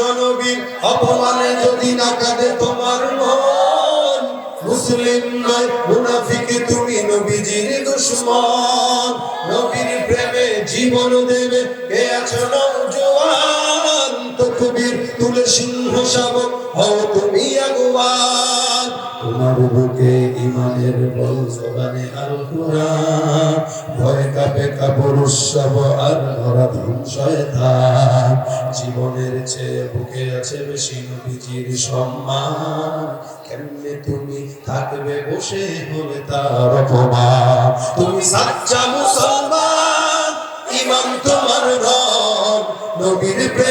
বিশ্বনবীর অপমানে যদি না কাঁদে তোমার মন, মুসলিম নয়, মুনাফিক তুমি নবীজির দুশ্মন। নবীর প্রেমে জীবন দেবে, কে আছো তো তকবীর তুলে সিংহ শাবক, হও তুমি আগুয়ান। তোমার বুকে ইমানের বল জোগানে আর কোরআন ভয় কাপে কাপড় উৎসব আর ধরা ধ্বংসয়তান জীবনের চেয়ে বুকে আছে বেশি নবীজির সম্মান। কেমনে তুমি থাকবে বসে হলে তার অপমান? তুমি সাচ্চা মুসলমান, ইমাম তোমার ধন নবীর প্রেমে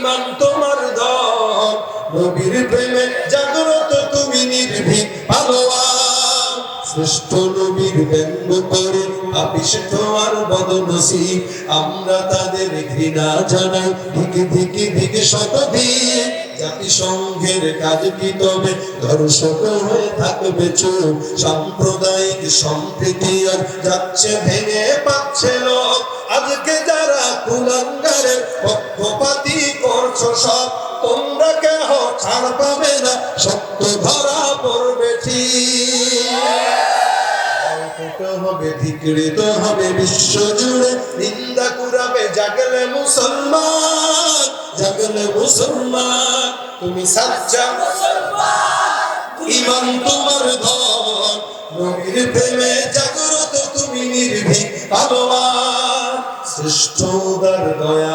ইমাম তোমার ধন নবীর প্রেমে জাগ্রত তুমি নির্ভীক পালোয়ার শ্রেষ্ঠ নবীর ব্যঙ্গ করে আমরা তাদের ঘৃণা জানাই, ধিকে ধিকে ধিকে শতদিন জাতিসংঘের কাজ কি তবে? দর্শক হয়ে থাকবে চোখ সাম্প্রদায়িক সম্প্রীতি আর যাচ্ছে ভেঙে পাচ্ছে লোক সব তোমরা কেহ ছাড় পাবে না, সত্য ধরা পড়বে হবে বিশ্ব জুড়ে নিন্দা জাগলে মুসলমান জাগলে মুসলমান। তুমি সাচ্চা ইমান তোমার ধন, নবীর প্রেমে জাগ্রত তুমি নির্ভীক পালোয়ান শ্রেষ্ঠ দয়ার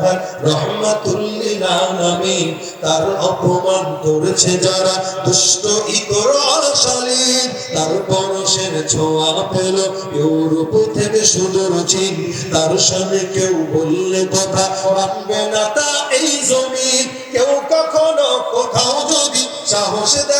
আধার রহমাতুল্লিল আলামিন তার অপমান করেছে যারা দুষ্ট ইতর অলসালীন তার পরশের ছোঁয়া পেল ইউরোপ থেকে সুদূর চীন। তার সামনে কেউ বললে কথা মানবে না তা এই জমিন। কেউ কখনো কোথাও যদি সাহস দেখায়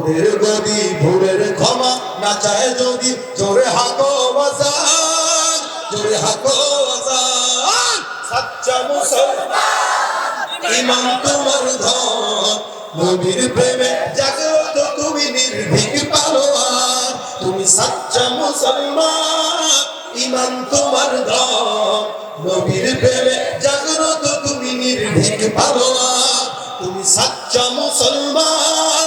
ওদের গদি ভোরের ক্ষমা না চায় যদি, জোরে হাকো বাজার জোরে হাকো বাজার সাচ্চা মুসলমান ইমান তোমার ধন, নবীর প্রেমে জাগ্রত তুমি নির্ভীক পালোয়ার তুমি সাচ্চা মুসলমান ইমান তোমার ধন, নবীর প্রেমে জাগ্রত তুমি নির্ভীক পালোয়ার তুমি সাচ্চা মুসলমান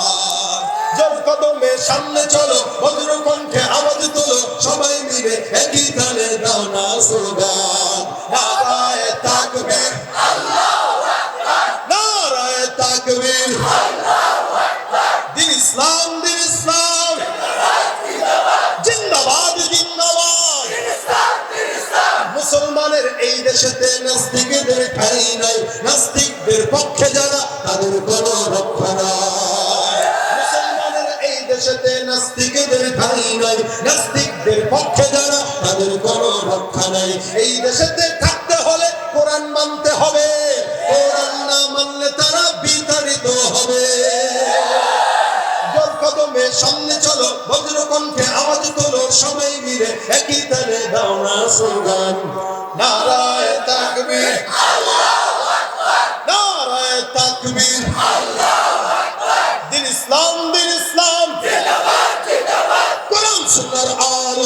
কদমে সামনে চলো, বজ্র কণ্ঠে আওয়াজ তোলো, সবাই মিলে একই তালে দাও না জিন্দাবাদ। মুসলমানের এই দেশেতে নাস্তিকদের ঠাই নাই। নাস্তিকদের পক্ষে যারা, তাদের কোনো রক্ষা নাই। ঠাই নাই নাস্তিকদের পক্ষে যারা, তাদের কোনো রক্ষা নাই। এই দেশেতে থাকতে হলে কোরআন মানতে হবে। কোরআন না মানলে তারা বিতাড়িত হবে। কদমে সামনে চলো বজ্র কণ্ঠে আওয়াজ তোলো, সবাই মিলে একই তালে দাও না স্লোগান। নারায় তাকবীর নারায় তাকবীর দিন ইসলাম দিন